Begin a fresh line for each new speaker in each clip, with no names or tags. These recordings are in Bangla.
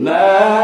Now.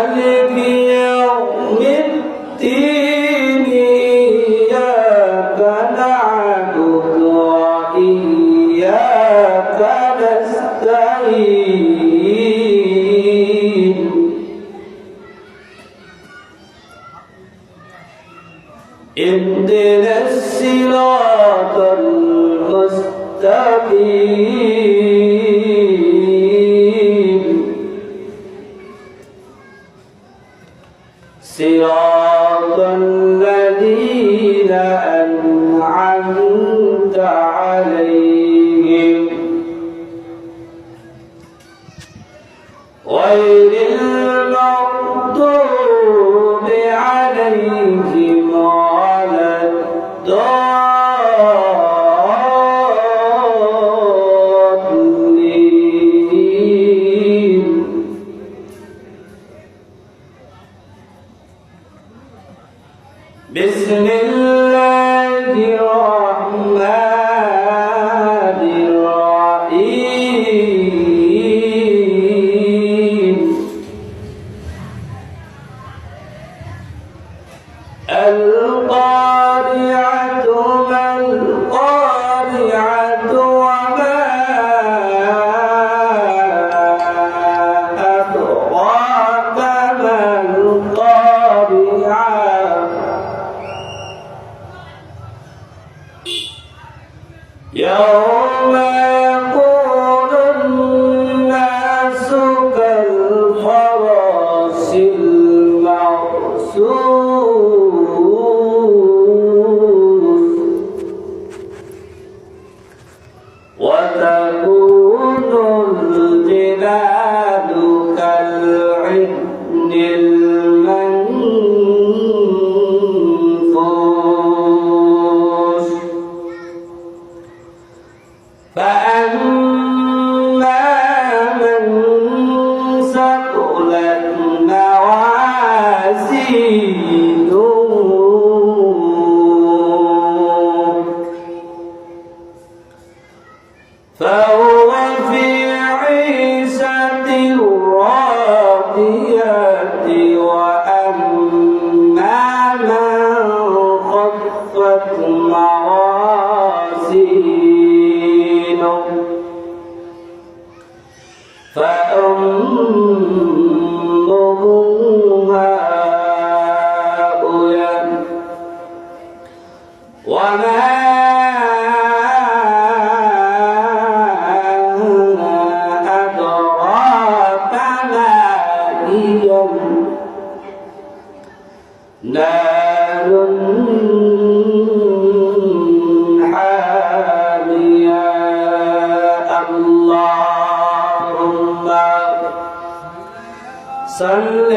نار حامية اللهم صل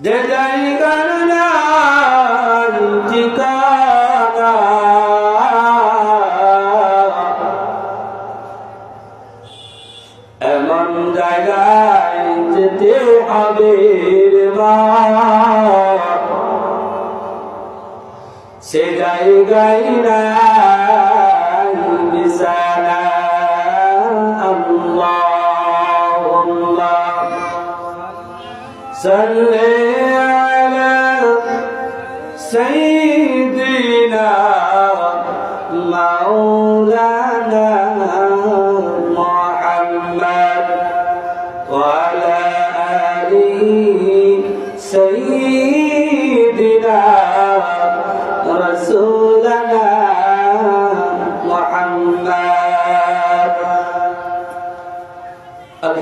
যে জায়গা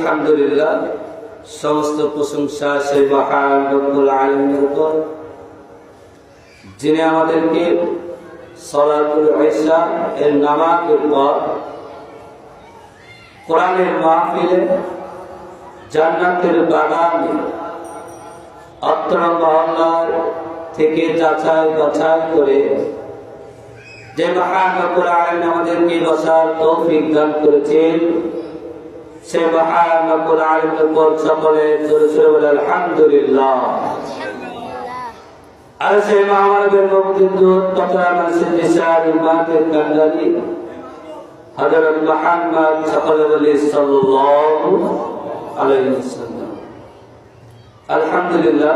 আলহামদুলিল্লাহ, সমস্ত প্রশংসা সেই মহান রব্বুল আলমের উপর, যিনি আমাদেরকে সলাতুল ঐশা এর নামাকের পর কোরআনের মাহফিলে জান্নাতের বাগান অত্র মহল্লার থেকে যাচাই বাছাই করে যে মহান রব্বুল আলম আমাদেরকে বসার তৌফিক দান করেছেন। সে মহান রব্বুল আলামিনের উপর সকলে জোরে জোরে বলে আলহামদুলিল্লাহ। আর সেই মহামানবের মুক্তিদূত তথা মানুষের নিশার ইমামের কান্ডারি হযরত মুহাম্মদ সকলে বলি সাল্লাল্লাহু আলাইহি ওয়াসাল্লাম। আলহামদুলিল্লাহ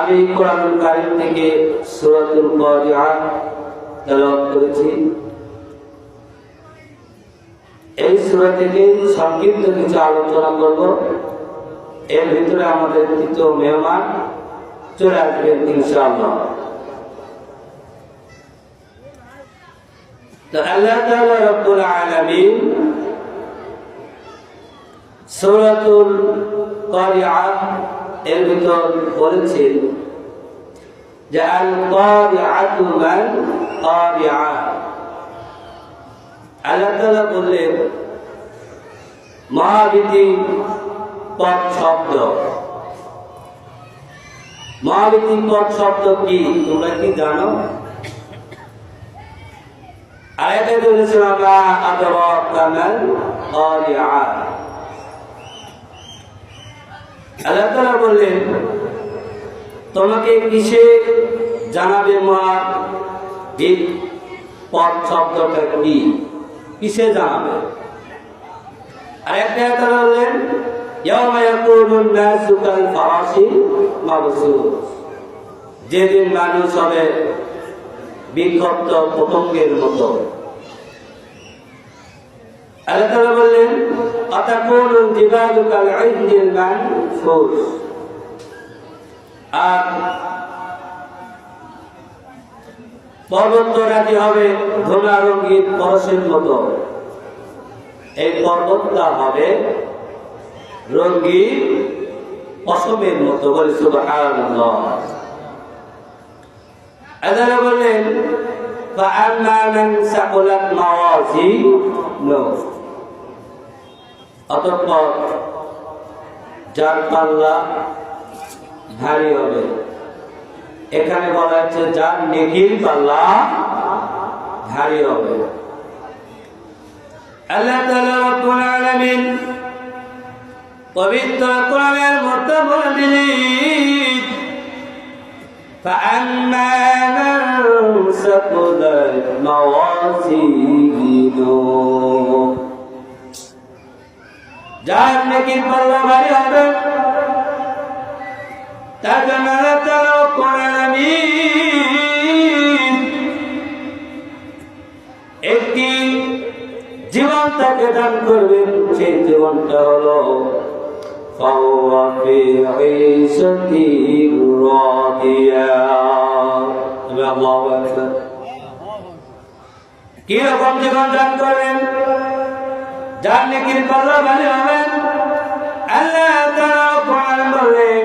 আমি কোরআনুল কারীম থেকে সূরাতুল কারিআ তেলাওয়াত করেছি। এই সূরা থেকে সংক্ষিপ্ত কিছু আলোচনা করব। এর ভিতরে আমাদের তৃতীয় মেহমান চলে আসবেন ইনশাআল্লাহ। তো আল্লাহ তাআলা এর ভিতর বলেছেন যে আল কারিআতু কারিআ আল্লাহ বললেন মহাবীতি পদ শব্দ। মহাবীতি পদ শব্দ কি, তোমরা কি জানো? আয়াতে বলেছিল তাআলা বললেন, তোমাকে কিসে জানাবে মা পদ শব্দটা কি? কিসে জানাবে আরেকটা তারা বললেন যেদিন মানুষ হবে বিক্ষিপ্ত পতঙ্গের মতো। আল্লাহ তাআলা বললেন আতাকুনুল জিবালু কাল ইহনিল মানফুস। আর পর্বত রাজি হবে ঘোড়া রঙ্গিত পরশের মতো। এই পর্বতটা হবে রঙ্গিত অসমের মতো বলে সুবাহান্লাহ বললেন অতঃপর যার পাল্লা ভারী হবে। এখানে বলা হচ্ছে যার নেকির পাল্লা ভারী হবে আল্লাহ তাআলা রব্বুল আলামিন পবিত্র কোরআনের মধ্যে বলে দিলেন فأما من ثقلت موازينه যার নেকির পাল্লা ভারী হবে তার জন্য রব্বুল আলামিন একটি জীবন তাকে দান করবেন, সেই জীবনটা হলো কীরকম জীবন দান করবেন? যার নাকি পাল্লা ভালো হবেন আল্লাহ তারা বলেন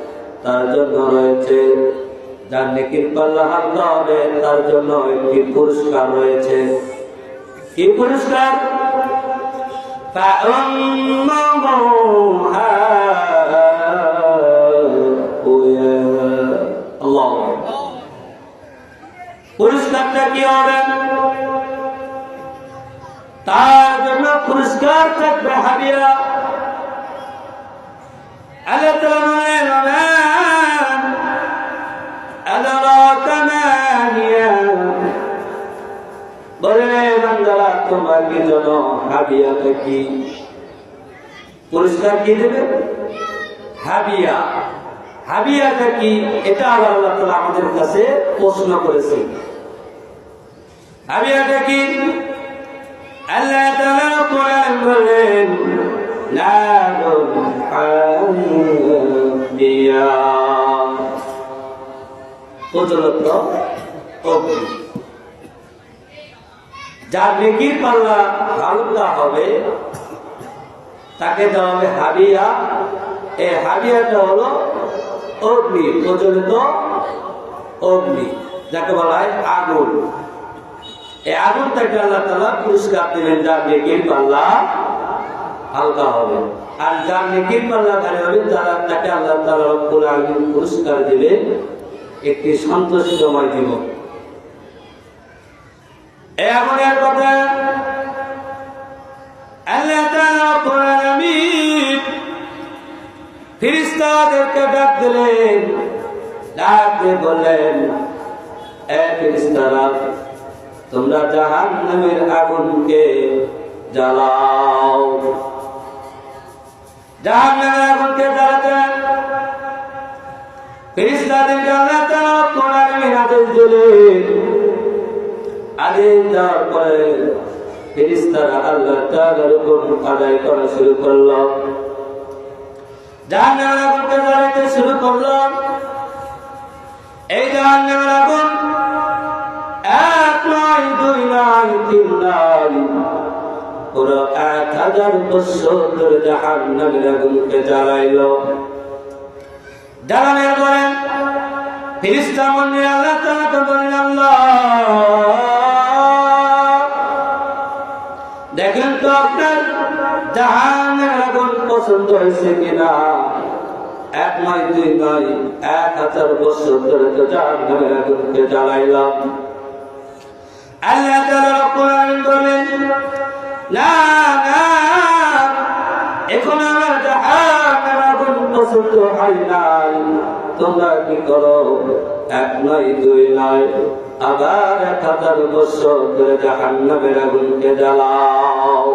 তার জন্য রয়েছে যার নেকির হবে তার জন্য একটি পুরস্কার রয়েছে। কি পুরস্কার? পুরস্কারটা কি হবে? তার জন্য পুরস্কার থাকবে হাবিয়া। আল্লাহ তাআলা বলেন বাবা আদরাকা তোমার কি জন্য হাবিয়াটা কি পুরস্কার কি দেবে? হাবিয়া। হাবিয়াটা কি এটা আবার আমাদের কাছে প্রশ্ন করেছে হাবিয়াটা কি আল্লাহ বলেন নারুল যার নেকির পাল্লা হালকা হবে, তাকে দেওয়া হবে হাবিয়া। এই হাবিয়াটা হলো অগ্নি প্রচলিত অগ্নি, যাকে বলা হয় আগুন। এই আগুন থেকে আল্লাহ তালা পুরস্কার দিলেন যার নেকির পাল্লা হালকা হবে। আর যার নেকির পাল্লা ভারী হবে, তারা তাকে আল্লাহ তালা রব্বুল আলামিন পুরস্কার দিবে, একটি সন্তোষময় জীবন এমন এক কথা আল্লাহ তাআলা রব্বুল আলামিন ফেরেশতাদেরকে ডাক দিলেন, ডাক দিয়ে বললেন, এ ফেরেশতারা তোমরা জাহান্নামের আগুনকে জ্বালাও। জাহান্নামের আগুনকে জ্বালাতে? ফেরেশতাদেরকে আল্লাহ তাআলা আলামিন আদেশ দিলেন আদেশ দেওয়ার আদায় করা শুরু করল। জাহান্নামের আগুনকে জ্বালাতে শুরু করল। এই জাহান্নামের আগুন এক নয়, দুই নয়, তিন নয় এক হাজার বছর ধরে জাহান্নামের আগুনকে জ্বালাইলো। জ্বালানোর পরে ফিরিস্তা মন্দির আল্লাহ দেখেন তো আপনার জাহানের আগুন পছন্দ হয়েছে কিনা? এক নয়, দুই নয়, এক হাজার বছর ধরে তো জাহান্নামের আগুনকে জ্বালাইলাম আল্লাহ রব্বুল আলামিন বলেন না এখন আমার নাই। তোমরা কি করো? এক নয়, দুই নয়, আবার এক হাজার বছর ধরে আগুনকে জ্বালাও।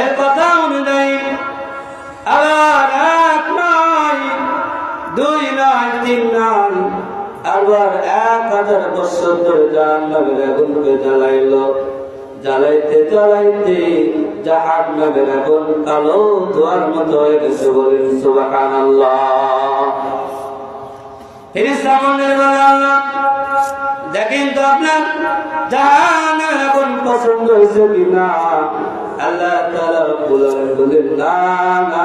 এর কথা অনুযায়ী, আবার দুই নয়, তিন নয়। আবার এক হাজার বছর ধরে জাহান্নামের আগুনকে জ্বালাইলো। জ্বালাইতে জ্বালাইতে জাহান নামের আগুন কালো ধোয়ার মতো হয়ে গেছে বলেন সুবাহান দেখেন তো আপনার জাহান আগুন পছন্দ হয়েছে কিনা? আল্লাহ তাআলা বলেন না না।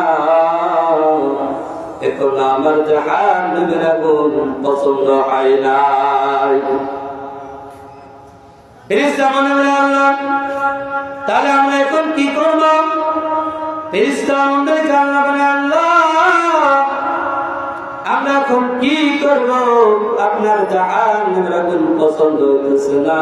এখন আমার জাহান নামের আগুন পছন্দ হয় নাই। তাহলে আমরা এখন কি করব? আমরা এখন কি করব? আপনার জাহান আগুন পছন্দ হইতেছে না।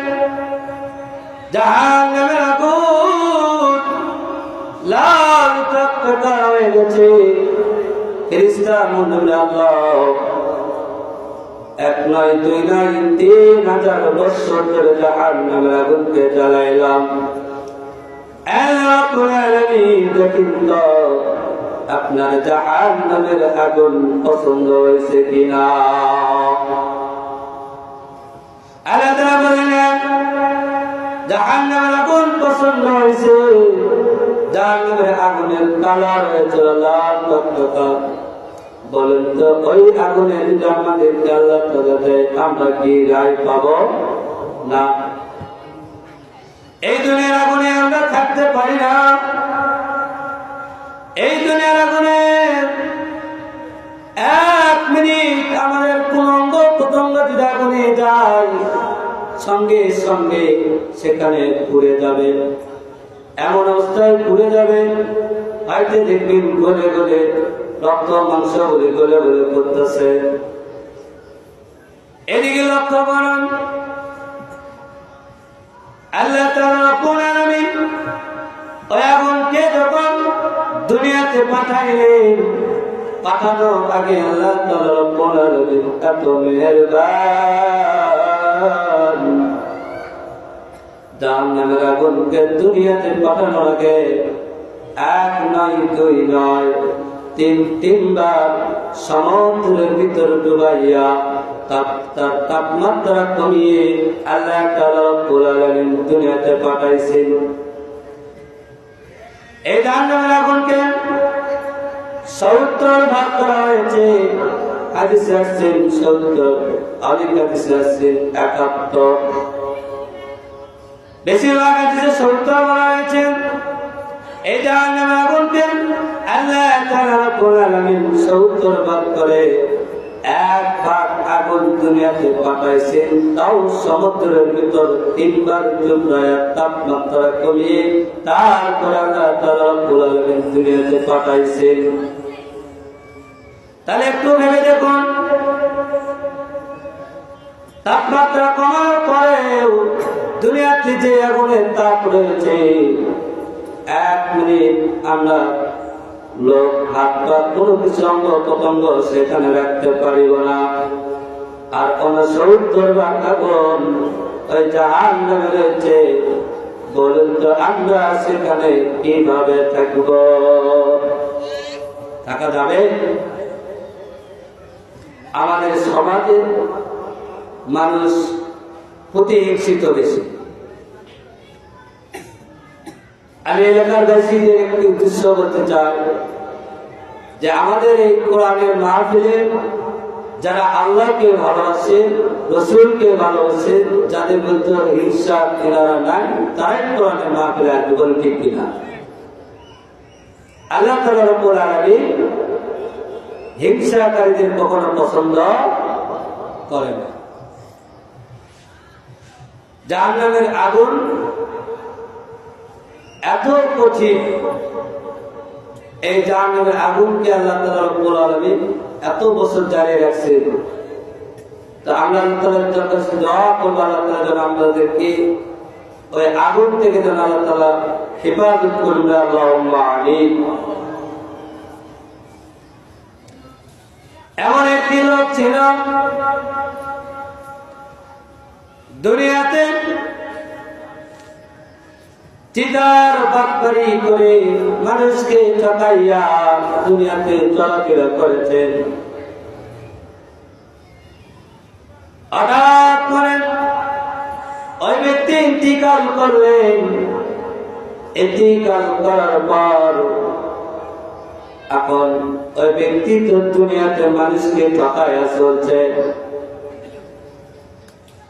জাহান নামের আগুন লাল টকটকা হয়ে গেছে। আল্লাহ, এক নয়, দুই নয়, তিন হাজার বছর ধরে জাহান নামের আগুনকে জ্বালাইলাম। আপনার জাহান্নামের আগুন পছন্দ হয়েছে কিনা? তাআলা বললেন জাহান্নামের আগুন পছন্দ হয়েছে। জাহান্নামের আগুনের কালার হয়েছে লাল বলেন তো ওই আগুনে যদি আমাদের আমরা কি রায় পাবো? না। এই দুনিয়ার আগুনে আমরা থাকতে পারি না। সঙ্গে সঙ্গে সেখানে পুড়ে যাবে। এমন অবস্থায় পুড়ে যাবে। হয়তো দেখবেন গলে গলে রক্ত, মাংস গলে গলে গলে করতেছে এদিকে লক্ষ্য করুন। আল্লাহ ওই আগুনকে যখন দুনিয়াতে পাঠাইলেন পাঠানোর আগে আল্লাহ আলামিন এত মেহেরবান। জাহান্নামের আগুনকে দুনিয়াতে পাঠানোর আগে এক নয় দুই নয় তিন, তিনবার সমুদ্রের ভিতর ডুবাইয়া তাপ তার তাপমাত্রা কমিয়ে আল্লাহ দুনিয়াতে পাঠাইছেন। এই জাহান্নামের আগুনকে সত্তর ভাগ করা হয়েছে। হাদিসে আসছেন সত্তর অনেক হাদিসে আসছেন একাত্তর। বেশিরভাগ হাদিসে সত্তর বলা হয়েছে, এই জাহান্নামের আগুনকে আল্লাহ তাআলা রব্বুল আলামিন সত্তর ভাগ করে এক ভাগ আগুন দুনিয়াতে পাঠাইছেন। তাও সমুদ্রের ভিতর তিনবার চুমরায় তাপমাত্রা কমিয়ে তারপর আল্লাহ তাআলা রব্বুল আলামিন দুনিয়াতে পাঠাইছেন। তাহলে একটু ভেবে দেখুন, তাপমাত্রা কমার পরেও দুনিয়াতে যে আগুনের তাপ রয়েছে, এক মিনিট আমরা লোক হাত পা কোনো কিছু অঙ্গ প্রত্যঙ্গ সেখানে রাখতে পারিব না। আর কোন সৌন্দর বা আগুন ওই জাহান নামে রয়েছে, বলুন তো আমরা সেখানে কীভাবে থাকব? থাকা যাবে? আমাদের সমাজে মানুষ প্রতিহিংসিত বেশি আমি এলাকার বাসীদের একটি উদ্দেশ্য করতে চাই যে আমাদের এই কোরআনের মাহফিলে যারা আল্লাহকে ভালোবাসে, রসুলকে ভালোবাসে, যাদের মধ্যে হিংসা এনারা নাই, তারাই কোরআনের মাহফিলে আসবে ঠিক কিনা? আল্লাহ তালার উপর আলামী হিংসাকারীদের কখনো পছন্দ করে না। জাহান্নামের আগুন এত কঠিন। এই জাহান্নামের আগুনকে আল্লাহ তাআলা রব্বুল আলামিন এত বছর জারি রাখছে তো আল্লাহ করব, আল্লাহ তাআলা যেন আমাদেরকে ওই আগুন থেকে যেন আল্লাহ তাআলা হেফাজত করবে আমিন। এমন ছিল দুনিয়াতে চিতার বাকবারি করে মানুষকে ঠকাইয়া দুনিয়াতে চলাফেরা করেছেন। হঠাৎ করে ওই ব্যক্তি ইন্তিকাল করলেন। ইন্তিকাল করার পর এখন ওই ব্যক্তি তো দুনিয়াতে মানুষকে ঠকাইয়া চলছে।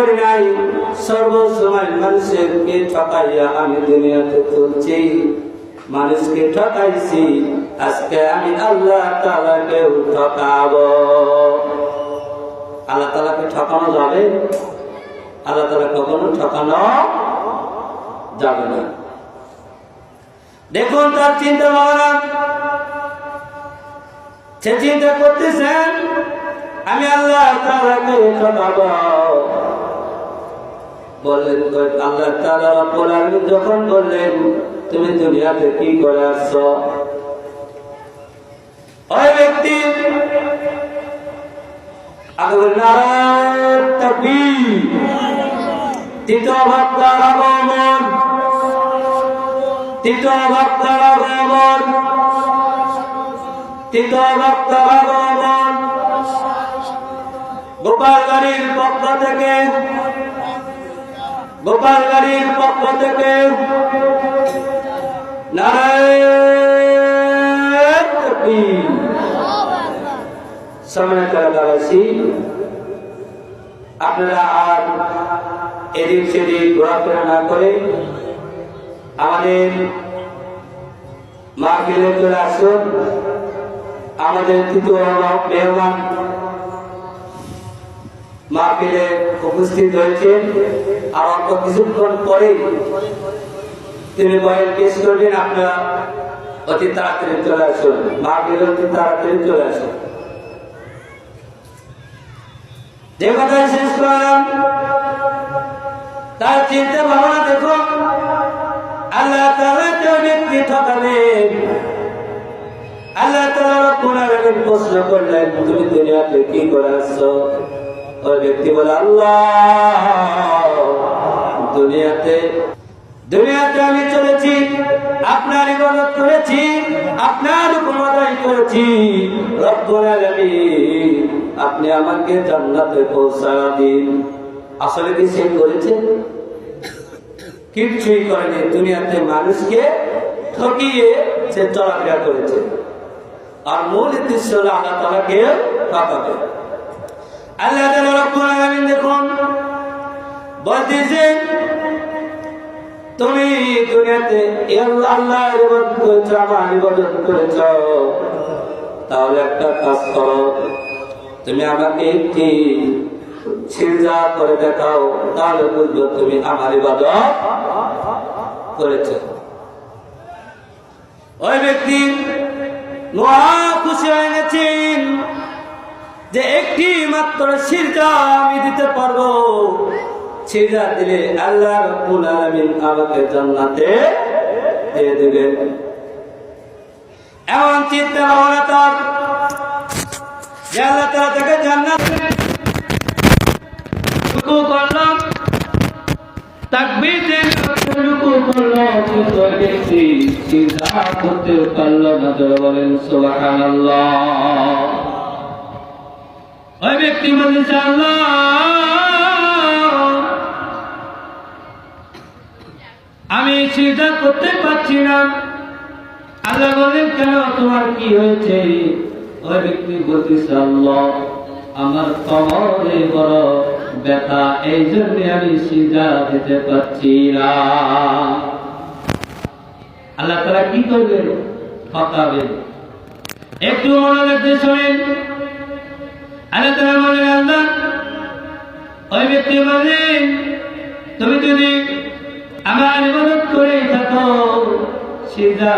করি নাই, সর্বসময় মানুষেরকে ঠকাইয়া আমি দুনিয়াতে চলছি মানুষকে ঠকাইছি, আজকে আমি আল্লাহ তালাকে ঠকাবো। আল্লাহ তালাকে ঠকানো যাবে? আল্লাহ তালা কখনো ঠকানো যাবে না। দেখুন তার চিন্তা ভাবনা। সে চিন্তা করতেছেন, আমি আল্লাহ তাআলাকে ঠকাবো। বললেন আল্লাহ আলামিন যখন বললেন, তুমি দুনিয়াতে কি করে আসছো? ব্যক্তি আগে নারায়ণ গোপালগাড়ির পক্ষ থেকে গোপালগাড়ির পক্ষ থেকে সময় কারাবাসী আপনারা আর এদিক সেদিক ঘোরাফেরা না করে আমাদের মাহফিলে চলে আসুন। আমাদের তৃতীয় মেহমান মাহফিলে উপস্থিত হয়েছেন। আর অল্প কিছুক্ষণ পরেই তিনি বয়ের পেশ করবেন আপনারা অতি তাড়াতাড়ি চলে আসুন। মাহফিলে অতি তাড়াতাড়ি চলে আসুন। যে কথা শেষ করলাম, তার চিন্তা ভাবনা দেখুন। আল্লাহ তাআলা কেউ ব্যক্তি ঠকালেন আল্লাহ রব্বুল আলামিন প্রশ্ন করলেন, তুমি দুনিয়াতে কি করে আসছো? ওই ব্যক্তি বলে, আল্লাহ, দুনিয়াতে দুনিয়াতে আমি চলেছি, আপনার ইবাদত করেছি, আপনার আদায় করেছি, রব্বুল আলামিন, আপনি আমাকে জান্নাতে পৌঁছা দিন। আসলে কি সে করেছে? কিচ্ছুই করেনি, দুনিয়াতে মানুষকে ঠকিয়ে সে চলাফেরা করেছে। আর মূল উদ্দেশ্য হলো আল্লাহ তালাকে ঠকাবে। আল্লাহ তাআলা দেখুন বলতেছেন তুমি দুনিয়াতে আল্লাহ ইবাদত করেছ, আমার ইবাদত করেছ। তাহলে একটা কাজ করো, তুমি আমাকে একটি সিজা করে দেখাও, তাহলে বুঝব তুমি আমার ইবাদত করেছ। ওই ব্যক্তি মহা খুশি হয়ে গেছেন। যে একটি মাত্র সিরজা আমি দিতে পারব। সিরজা দিলে আল্লাহ রব্বুল আলামিন আমাকে জান্নাতে দিয়ে দেবেন। এমন চিন্তা ভাবনা তার যে আল্লাহ তাআলা তাকে জান্নাত রুকু করলাম। তাকবীর দিন রুকু কিন্তু করতে পারল না। বলেন, সুবহানাল্লাহ। ওই ব্যক্তি বলেছে আমি সিজদা করতে পারছি না। আল্লাহ বলেন, কেন তোমার কি হয়েছে? ওই ব্যক্তি বলতেছে আল্লাহ আমার কমরে বড় ব্যথা, এই জন্য আমি সিজা দিতে পারছি না। আল্লাহ তারা কি করবেন? ঠকাবেন। একটু মনোযোগ দিয়ে শোনেন। আল্লাহ তারা বলেন আল্লাহ ওই ব্যক্তি বলেন তুমি যদি আমার ইবাদত করে থাকো সিজা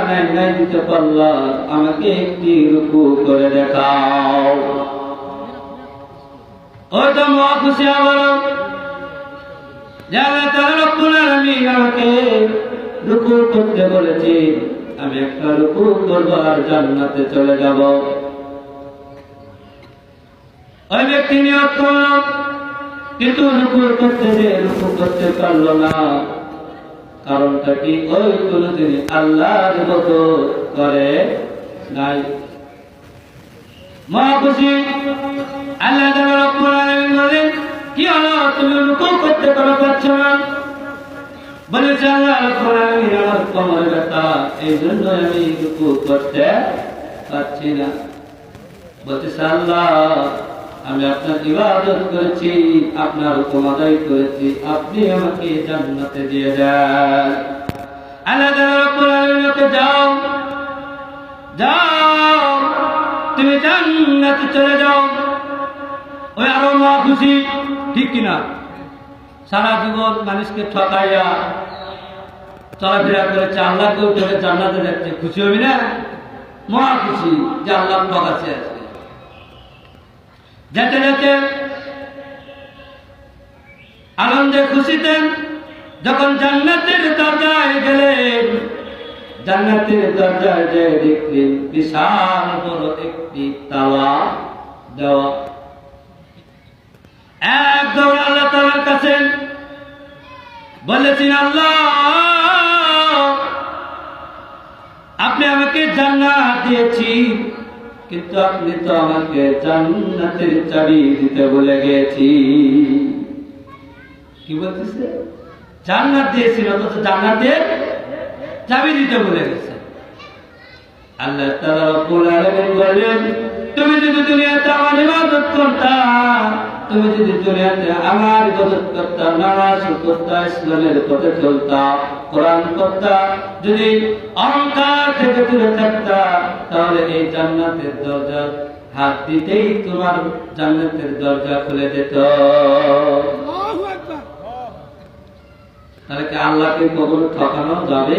পারলা আমাকে একটি রুকু করে দেখাও। ওই তো মহা খুশি আমার যে আল্লাহ তাআলা রব্বুল আলামিন আমাকে রুকু করতে আমি একটা রুকু করব আর জান্নাতে চলে যাব। ওই ব্যক্তি করল কিন্তু রুকু করতে যে রুকু করতে পারল না। কারণটা কি? ওই কোনো তিনি আল্লাহর মতো করে নাই। মহা খুশি। আল্লাহ বলেন, কি হলো? তুমি রুকু করতে পারো পারছ না? বলেছে আল্লাহ আমার কোমরে ব্যথা এই জন্য আমি রুকু করতে পারছি না। বলতেছে আল্লাহ আমি আপনার ইবাদত করেছি, আপনার হুকুম করেছি, আপনি আমাকে জান্নাতে দিয়ে দেন আল্লাহ তাআলা যাও যাও, তুমি জান্নাতে চলে যাও। ওই আরও মহা খুশি ঠিক কিনা? সারা জীবন মানুষকে ঠকাইয়া চলাফেরা করেছে আল্লাহকে উঠে জান্নাতে যাচ্ছে খুশি হবি না?
মহা খুশি যে আল্লাহ পাক আছে। যেতে যেতে আনন্দে খুশিতে যখন জান্নাতের দরজায় গেলেন, জান্নাতের দরজায় যে দেখলেন বিশাল বড় একটি তালা দেওয়া। এক দৌড় আল্লাহ তালার কাছে বলেছেন, আল্লাহ, আপনি আমাকে জান্নাত দিয়েছি কিন্তু আপনি তো আমাকে জান্নাতের চাবি দিতে বলে গেছি। কি বলতেছে? জান্নাত জান্নাতের চাবি দিতে বলে গেছে। আল্লাহ বলেন তুমি যদি দুনিয়াতে আমার ইবাদত করতা, তুমি যদি দুনিয়াতে আমার ইবাদত করতা, নামাজ করতা ইসলামের পথে চলতা কোরআন করতা যদি অহংকার থেকে দূরে থাকতা তাহলে এই জান্নাতের দরজা হাত দিতেই তোমার জান্নাতের দরজা খুলে যেত তাহলে কি আল্লাহকে কখনো ঠকানো যাবে